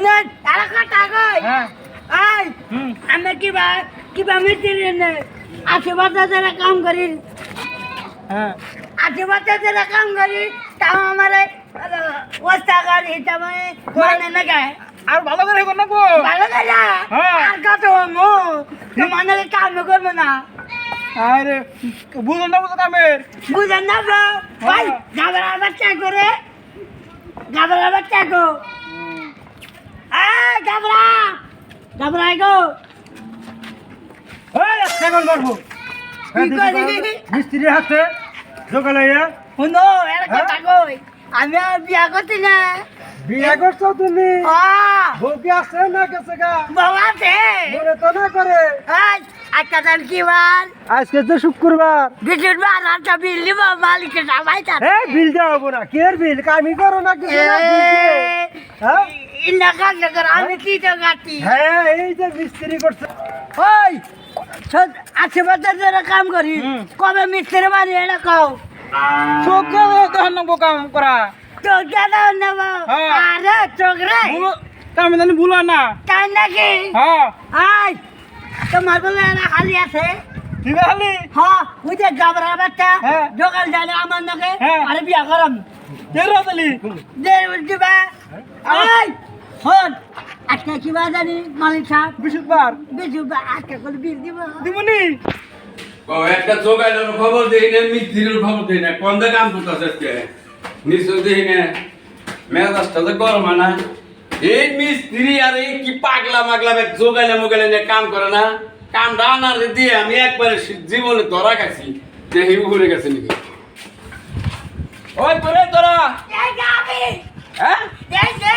শুনুন আর কথা কই হ্যাঁ। এই হুম। আমি কিবা কিবা মিস্ত্রি নে? আশেপাশে যারা কাম করি। হ্যাঁ। আশেপাশে যারা কাম করি তাও আমার ওস্তা মানে না গায় আর ভালো করে কর ভালো করে হ্যাঁ। আর কত মো তো মানে কাম করব না। আরে বুঝো না বুঝো কামের। বুঝেন না ব্রো ভাই গাবরা বাচ্চা করে গাবরা বাচ্চা গো গাবরা! গো! করব কি করি? মিস্ত্রির হাতে দোকানে শুনো এর কথা কই আমি আর বিয়া করছি না। বিয়ে করছ তুমি? বউকে আছে না গেছে গা? বউ আছে। মনে তো না করে। আজকে তার কি বার? আজকে তো শুক্রবার। বিদ্যুৎ বার একটা বিল দিব মালিকের সবাই তার বিল দেওয়া হব না। কে বিল? কামি করো না কিছু। হ্যাঁ? হ্যাঁ এই যে মিস্ত্রি করছে। ওই আশেপাশে যারা কাম করি। কবে মিস্ত্রি বাড়ি এটা কও। চোখে তখন নবো কাম করা। তো কেন নেব হ্যাঁ। আরে চোখ রে। কামে জানি ভুলো না। তাই নাকি? হ্যাঁ। আই তোমার বলে এরা খালি আছে। ঠিক আছে হ্যাঁ ওই যে গাবরা বাচ্চা। হ্যাঁ। জানে আমার নাকি। হ্যাঁ। আরে বিয়া করাম। তেরো তালি দে দিবা আই হন আজকে কি বা জানি মালিক সাহেব? বিশুদ্ধবার বিজু বা আজকে করে বিল দিব। দিমুনি। ও একটা যোগাইলের খবর দেই না মিস্ত্রির খবর দেই না। কোন কাম করতেছে আজকে? নিশ্চয় দেই না। মেজাজটা তো গরম না। এই মিস্ত্রি আর এই কি পাগলা মাগলা এক যোগাইলে মোগাইলে নিয়ে কাম করে না। কাম ডানার দিয়ে আমি একবারে জীবনে ধরা খাইছি। যে হিউ ঘুরে গেছে নাকি? ওই তোরা এই গাবি হ্যাঁ? এই যে।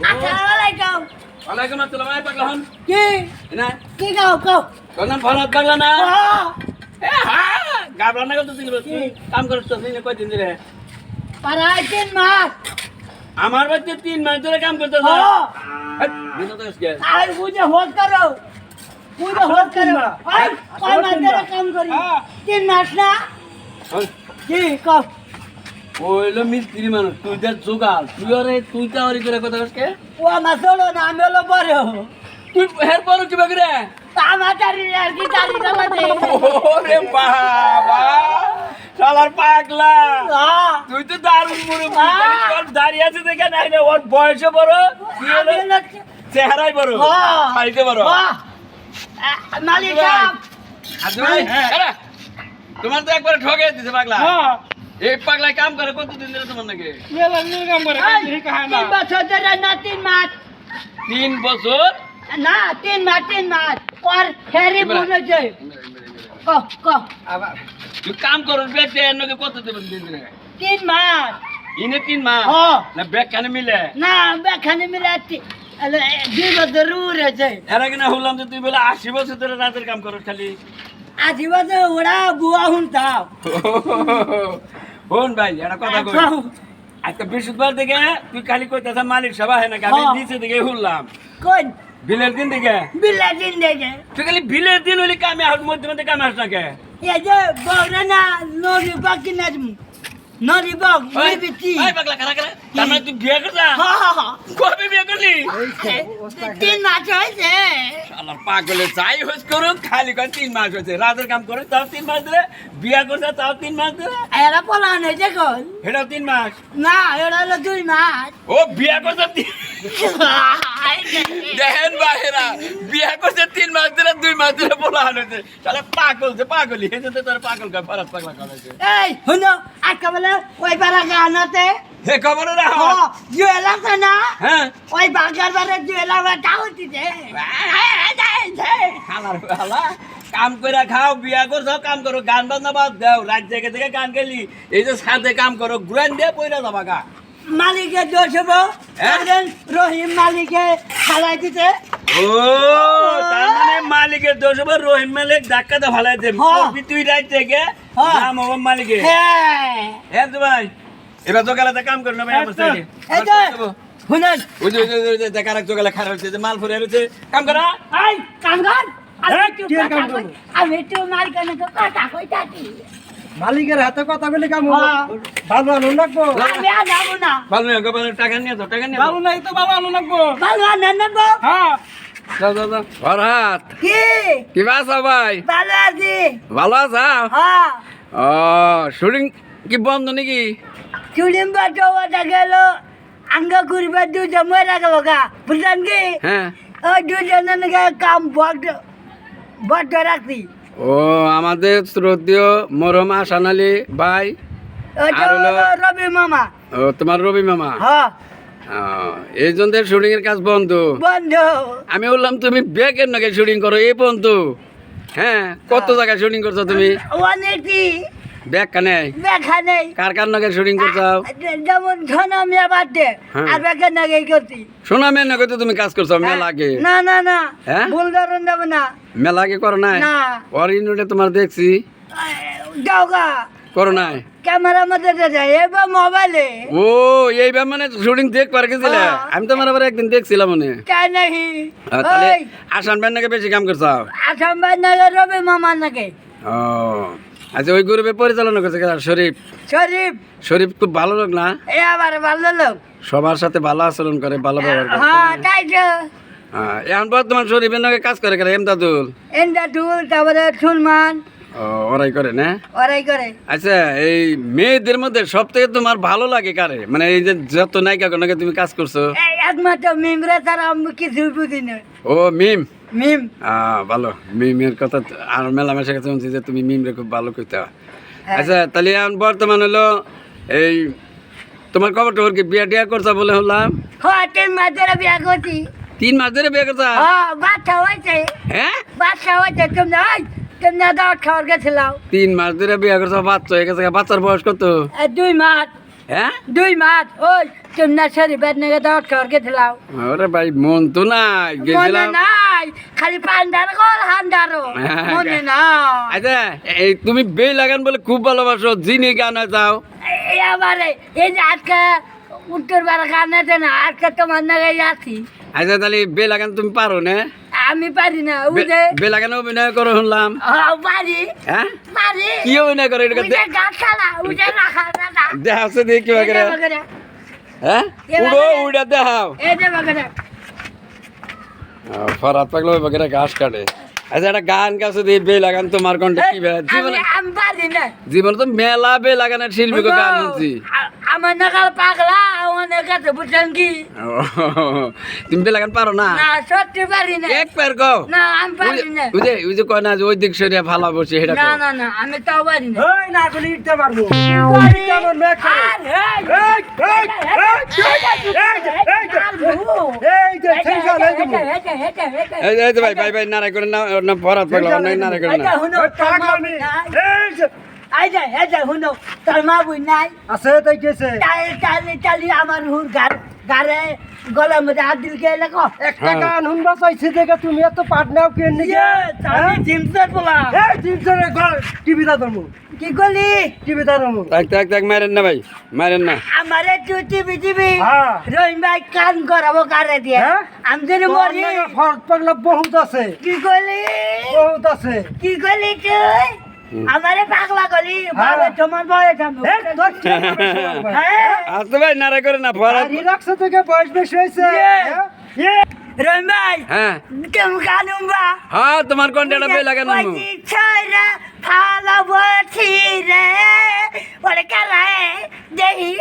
আসসালামু আলাইকুম ওয়ালাইকুম আসসালাম আই পাগলা হন। কি? না কি গাও তোর নাম ফরহাদ পাগলা না? হ্যাঁ এ হ্যাঁ গাবলা না করতে দিল কাম করতে তো কয়দিন ধরে? পারাই তিন মাস। আমার বাচ্চা তিন মাস ধরে কাম করতে হ্যাঁ হ্যাঁ আর বুঝে হোক করো। বুঝে হোক করো। কয় মাস ধরে কাম করি? হ্যাঁ। তিন মাস না? কি কও। ওইলো মিস্ত্রি মানুষ তুই তার জোগাল তুই ওরে তুই তা ওরি করে কথা কসকে ও আমার চলো না আমি হলো বড়। তুই হের পর কি বাগরে আমার চারি আর কি চারি চালাতে ওরে বাবা শালার পাগলা। তুই তো দারুণ মুরু আহ! তোর দাঁড়িয়ে আছে দেখে নাই না ওর বয়সে বড় তুই হলো? চেহারাই বড়। হাইতে বড়। মালিক হ্যাঁ। তোমার তো একবার ঠকে দিছে পাগলা। হ্যাঁ এই পাগলা কাম করে কতদিন ধরে তোমার নাকি? মেলা মিল কাম করে এই, কাম কাহা না। তিন বছর ধরে না তিন মাস। তিন বছর? না তিন মাস তিন মাস। পর ফেরি এবার- বলেছে ক ক। আবার। তুই কাম করো বেটে এর নাকি কত দেবেন দিন দিন। তিন মাস। ইনে তিন মাস? ও না ব্যাগ কেন মিলে? না বেখানে মিলাচ্ছি দুই বছর উড়েছে এর আগে না হলাম যে তুই বলে আশি বছর ধরে রাতের কাম করো খালি। আশি বছর ওরা বুয়া শুনতাম হন ভাই একটা কথা কই? একটা বৃহস্পতিবার থেকে তুই খালি কইতেছ মালিক সভা হয় নাকি? আমি হ্যাঁ। নিচে দিকে শুনলাম কোন? বিলের দিন দিকে? বিল্লা দিন দেখে তুই খালি বিলের দিন হলে কামে আস মধ্যে মধ্যে কামে আস নাকি এই যে বগরা না নরি বাগ কিনা নরি বাগ ওই, বিচি ওই পাগলা খারা খারা তার মানে তুই বিয়ে করছা হা হা হা কবে বিয়ে করলি? তিন মাস হয়েছে। পাগলে যাই হোস করুক খালি কয় তিন মাস হয়েছে। রাতের কাম করে তাও তিন মাস ধরে বিয়া করছে তাও তিন মাস ধরে। এরা পলান হয়েছে কোন এটাও তিন মাস? না এরা হলো দুই মাস। ও বিয়া করছে দেখেন বাহেরা বিয়া করছে তিন মাস ধরে দুই মাস ধরে বলা হয়েছে। তাহলে পাগল যে পাগলি তো তোর পাগল পাগলা এই শুনো আজকে বলে ওই পাড়া গানাতে হে খবর রাখ জুয়েল আছে না। হ্যাঁ। ওই বাগার বারে জুয়েল কাম করে খাও বিয়া করছ কাম করো গান বাজনা বাদ দাও রাত জেগে থেকে গান গেলি এই যে সাথে কাম করো গুরান দিয়ে পয়রা যাবা গা। মালিকের দোষ হব। হ্যাঁ? রহিম মালিকে খালাই দিতে। ও তার মানে মালিকের দোষ হবে রহিম মালিক ভালাই দে হ্যাঁ। তুই রাত থেকে হ্যাঁ। মালিকে। হ্যাঁ। হ্যাঁ তো ভাই। এবার সকালে কাম করল ভাই আমার সাথে এই যে শুনেন ওই যে ওই যে ওই যে দেখা রাখ সকালে খারাপ হচ্ছে যে মাল ফুরে রয়েছে কাম করা। কাম মালিকের হাতে কথা বলে কাম হ্যাঁ। ভালো আনো লাগবো। আমি না ভালো টাকা নিয়ে টাকা নিয়ে যাও। নাই তো ভালো আনো লাগবো। ভালো আনন্দ নেব হ্যাঁ। যাও যাও যাও। ফরহাত কি? কি বাসা ভালো আছি। ভালো আছা? হ্যাঁ। ও শুটিং কি বন্ধ নাকি? চুলিম বাটো ওটা গেল আঙ্গ ঘুরবে দুজন মরে গেল গা বুঝলেন কি? হ্যাঁ। ওই দুজনের কাম বট বট রাখছি। ও আমাদের শ্রদ্ধেয় মরম আসান আলী ভাই রবি মামা। ও তোমার রবি মামা? হ্যাঁ এই জন্যের শুটিং এর কাজ বন্ধ। বন্ধু। আমি বললাম তুমি ব্যাগের নাকি শুটিং করো? এই বন্ধু। হ্যাঁ কত জায়গায় শুটিং করছ তুমি? অনেকটি ব্যাগ কানে দেখা নেই। কার কার নাকি শুটিং করছ যেমন ধনা মিয়া বাদে হ্যাঁ। আর বেকার নাকি করছি শোনা মেয়ে নাকি তো তুমি কাজ করছ মেলা আগে না না না। হ্যাঁ? ভুল ধরুন দেবো না। মেলা আগে করো নাই? না। ইউনিটে তোমার দেখছি। যাওগা করো নাই। ক্যামেরা মধ্যে যায় এবার মোবাইলে। ও এইবার মানে শুটিং দেখ পার গেছিলে? হ্যাঁ। আমি তোমার আবার একদিন দেখছিলাম মনে। নাকি আহ, তাহলে ওই। আসান ভাই নাকি বেশি কাম করছ? আসাম বাদ নাকি রবি মামা নাকি? ও। আচ্ছা ওই গ্রুপে পরিচালনা করছে শরীফ। শরীফ। শরীফ খুব ভালো লোক না? এ আবার ভালো লোক। সবার সাথে ভালো আচরণ করে ভালো ব্যবহার করে। হ্যাঁ তাই তো। হ্যাঁ, এখন বর্তমান শরীফের নাকি কাজ করে করে এমদাদুল। টুল তারপরে সুলমান। ও ওরাই করে না? ওরাই করে। আচ্ছা এই মেয়েদের মধ্যে সব থেকে তোমার ভালো লাগে কারে? মানে এই যে যত নায়িকা নাকি তুমি কাজ করছ? একমাত্র মিমরা তারা আমি কিছু বুঝি না। ও মিম। মিম? আহ, ভালো। মিমের কথা আর মেলামেশা কাছে শুনছি যে তুমি মিমরে খুব ভালো কইতে। আচ্ছা তাহলে এখন বর্তমান হলো এই তোমার খবর টবর কি বিয়া টিয়া করছা বলে হলাম? হ্যাঁ তিন মাস ধরে বিয়া করছি। তিন মাস ধরে বিয়ে করছা? হ্যাঁ বাচ্চা হয়েছে। হ্যাঁ? বাচ্চা হয়েছে তোমরা ওই তোমরা দাওয়াত খাওয়ার গেছিলাম। তিন মাস ধরে বিয়ে করছ বাচ্চা হয়ে গেছে বাচ্চার বয়স কত? দুই মাস। হ্যাঁ? দুই মাস ওই তোমরা শরীফের নাকি দাওয়াত খাওয়ার গেছিলাম। ওরে ভাই মন তো নাই গেছিলাম। নাই খালি পান্ডার কল হান্ডারও হ্যাঁ, মনে নাই। আচ্ছা এই তুমি বেই লাগান বলে খুব ভালোবাসো জিনি গানে যাও। এই আবারে এই যে আজকে উত্তর বার গানেতে না আজকে তোমার নাকি আছি। আচ্ছা তাহলে বে লাগান তুমি পারো না। আমি পারি না বে- যে বে লাগান অভিনয় করো শুনলাম। পারি। হ্যাঁ? পারি। কি অভিনয় করো এটা দেখা হচ্ছে দেখি কিবা করে। হ্যাঁ? উড়ো উড়া দেখাও। এই যে ফরাত পাগলো ওই বাগেরা ঘাস কাটে। আচ্ছা একটা গান গাছে দিয়ে বে লাগান তোমার কণ্ঠে কি বে জীবনে জীবনে তো মেলা বে লাগানোর শিল্পী গান শুনছি। কাছে বুঝছেন কি ও, তুমি লাগান পারো না না সত্যি পারি না এক পের কও না আমি পারি না কয় না যে ওই দিক সরিয়া ভালো বসে না। না না আমি তাও পারি না ওই না গুলি ইটতে পারব এই, যে ভাই ভাই ভাই নারায় করে না ফরাত পাগলা নারায় না হুনো, ওই তোর মা পাগলামি। বুঝ নাই। এই যে এই যে, এই যে হুনো, তোর মা বুঝ নাই। আছে তাই গেছে চালি, চালি, চালি আমার হুর গার- গারে গলার মধ্যে হাত দিল কে লেখো? একটা। গান শুনবা চাইছি দেখে তুমি এত পাট নাও কেন নিকে চালি জিমসের পোলা। এই জিমসের টিভি দা ধরমু কি করলি? টিভি দা ধরমু তাক তাক তাক মারেন না ভাই মারেন না আমারে তুই টিভি টিভি। রহিম ভাই কান করাবো কারে দিয়ে? আমি যদি মরি ফরত পাগলা বহুত আছে কি করলি বহুত আছে কি করলি তুই আমারে পাগলা হ্যাঁ। বাবা তোমার। হ্যাঁ। আসতে ভাই নারায় করে না আর রিলাক্স থেকে বয়স বেশি হয়েছে। ইয়ে। হ্যাঁ? ইয়ে। রহিম ভাই হ্যাঁ। কানুম বা? হ্যাঁ তোমার কণ্ঠটা বে লাগানো ফালা বছি রে ওরে কারায় দেহি।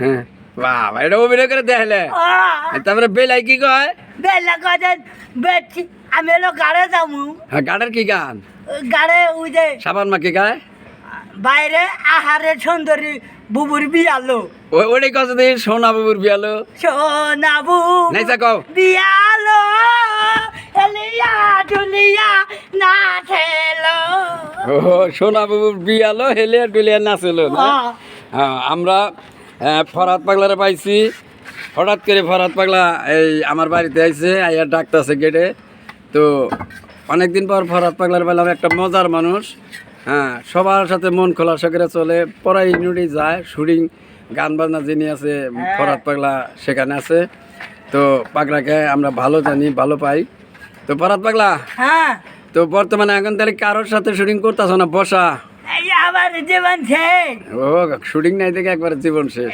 হ্যাঁ। বাহ এটা অভিনয় করে দেখলে। তারপরে বেলাই কি কয়? বেলা কজন বেছি আমি এলো গাড়ে যাব। হ্যাঁ গানের কি গান? গাড়ে ওই যে সাবান মা কি গায়? বাইরে আহারে সুন্দরী বুবুর বিয়ালো। ওই ওটাই কথা দিয়ে সোনা বাবুর বিয়ালো। সোনা সোনাবু নাইসা কও। বিয়ালো এলিয়া দুলিয়া না ঠেলো ও সোনা বাবুর বিয়ালো হেলিয়া ডুলিয়া নাচলো না? হ্যাঁ। হ্যাঁ, আমরা ফরাত পাগলারে পাইছি। হঠাৎ করে ফরাত পাগলা এই আমার বাড়িতে আইছে আইয়া ডাকতেছে গেটে। তো অনেকদিন পর ফরাত পাগলার পেলাম একটা মজার মানুষ। হ্যাঁ সবার সাথে মন খোলা করে চলে। পড়াই ইউনিটি যায় শুটিং গান বাজনা যিনি আছে ফরাত পাগলা সেখানে আছে। তো পাগলাকে আমরা ভালো জানি ভালো পাই। তো ফরাত পাগলা হ্যাঁ। তো বর্তমানে এখন তাহলে কারোর সাথে শুটিং করতেছ না? বসা। এই আবার জীবন শেষ। ও শুটিং নাই একবার জীবন শেষ।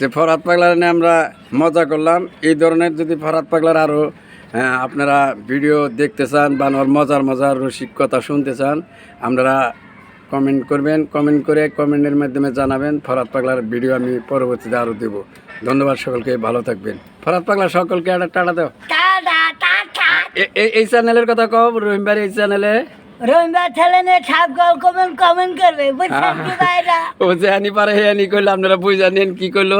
যে ফরাত পাগলার আমরা মজা করলাম। এই ধরনের যদি ফরাত পাগলার আরও আপনারা ভিডিও দেখতে চান বা মজার মজার রসিক কথা শুনতে চান আপনারা কমেন্ট করবেন কমেন্ট করে কমেন্টের মাধ্যমে জানাবেন ফরাত পাগলার ভিডিও আমি পরবর্তীতে আরও দেব। ধন্যবাদ সকলকে ভালো থাকবেন। ফরাত পাগলা সকলকে একটা টাটা। দাও এই চ্যানেলের কথা কব রবিবার এই চ্যানেলে রবিবার ছেলে নিয়ে সব গল কমেন্ট কমেন্ট করবে বুঝছেন কি ভাইরা? ও যে আনি পারে হে আনি করলে আপনারা বুঝে নেন কি করল।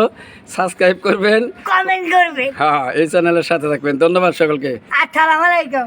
সাবস্ক্রাইব করবেন। কমেন্ট করবে। হ্যাঁ এই চ্যানেলের সাথে থাকবেন। ধন্যবাদ সকলকে। আসসালামু আলাইকুম।